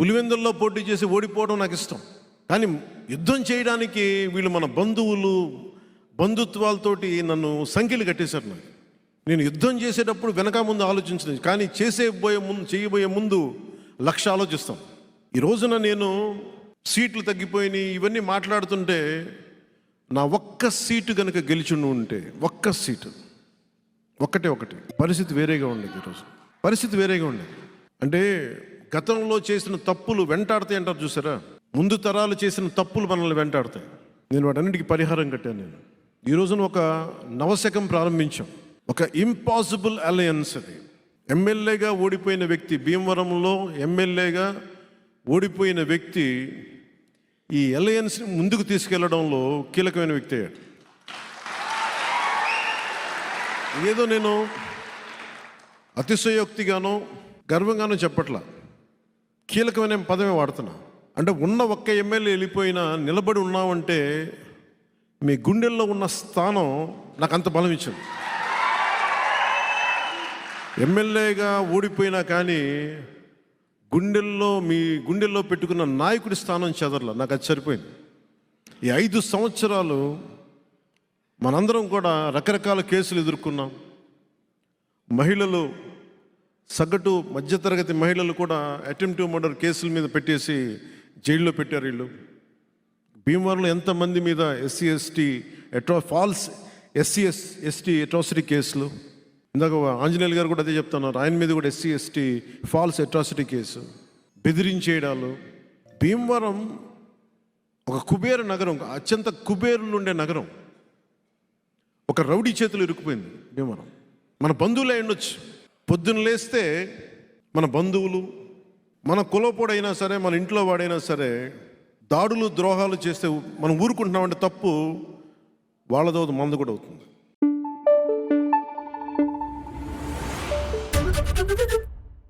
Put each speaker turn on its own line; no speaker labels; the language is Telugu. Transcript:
పులివెందుల్లో పోటీ చేసి ఓడిపోవడం నాకు ఇష్టం. కానీ యుద్ధం చేయడానికి వీళ్ళు మన బంధువులు బంధుత్వాలతోటి నన్ను సంఖ్యలు కట్టేశారు నాకు. నేను యుద్ధం చేసేటప్పుడు వెనక ముందు ఆలోచించలేదు. కానీ చేసే పోయే ముందు చేయబోయే ముందు లక్ష ఆలోచిస్తాం. ఈ రోజున నేను సీట్లు తగ్గిపోయినాయి ఇవన్నీ మాట్లాడుతుంటే నా ఒక్క సీటు కనుక గెలిచిండు ఉంటే ఒక్క సీటు ఒక్కటే ఒకటి. పరిస్థితి వేరేగా ఉండేది ఈరోజు పరిస్థితి వేరేగా ఉండేది. అంటే గతంలో చేసిన తప్పులు వెంటాడతాయి అంటారు చూసారా? ముందు తరాలు చేసిన తప్పులు మనల్ని వెంటాడతాయి. నేను వాటన్నిటికీ పరిహారం కట్టాను నేను. ఈ రోజున ఒక నవశకం ప్రారంభించాం. ఒక ఇంపాసిబుల్ అలయన్స్ అది. ఎమ్మెల్యేగా ఓడిపోయిన వ్యక్తి భీమవరంలో ఎమ్మెల్యేగా ఓడిపోయిన వ్యక్తి ఈ అలయన్స్ని ముందుకు తీసుకెళ్ళడంలో కీలకమైన వ్యక్తి అయ్యాడు. ఏదో నేను అతిశయోక్తిగానో గర్వంగానో చెప్పట్లా. కీలకమైన పదమే వాడుతున్నా. అంటే ఉన్న ఒక్క ఎమ్మెల్యే వెళ్ళిపోయినా నిలబడి ఉన్నామంటే మీ గుండెల్లో ఉన్న స్థానం నాకు అంత బలం ఇచ్చింది. ఎమ్మెల్యేగా ఓడిపోయినా కానీ గుండెల్లో మీ గుండెల్లో పెట్టుకున్న నాయకుడి స్థానం చెదరల. నాకు అది సరిపోయింది. ఈ ఐదు సంవత్సరాలు మనందరం కూడా రకరకాల కేసులు ఎదుర్కొన్నాం. మహిళలు సగటు మధ్యతరగతి మహిళలు కూడా అటెంప్టివ్ మర్డర్ కేసుల మీద పెట్టేసి జైల్లో పెట్టారు వీళ్ళు. భీమవరంలో ఎంతమంది మీద ఎస్సీ ఎస్టీ ఎట్రా false SC S ST atrocity కేసులు? ఇందాక ఆంజనేయులు గారు కూడా అదే చెప్తున్నారు. ఆయన మీద కూడా SC ST false atrocity case. బెదిరించేయడాలు. Bhimavaram ఒక కుబేర నగరం అత్యంత కుబేరులు ఉండే నగరం. ఒక రౌడీ చేతులు ఇరుక్కుపోయింది భీమవరం. మన బంధువులే ఉండొచ్చు. పొద్దున్న లేస్తే మన బంధువులు మన కులపోడైనా సరే మన ఇంట్లో వాడైనా సరే దాడులు ద్రోహాలు చేస్తే మనం ఊరుకుంటున్నామంటే తప్పు వాళ్ళదవుతుంది మందు కూడా అవుతుంది.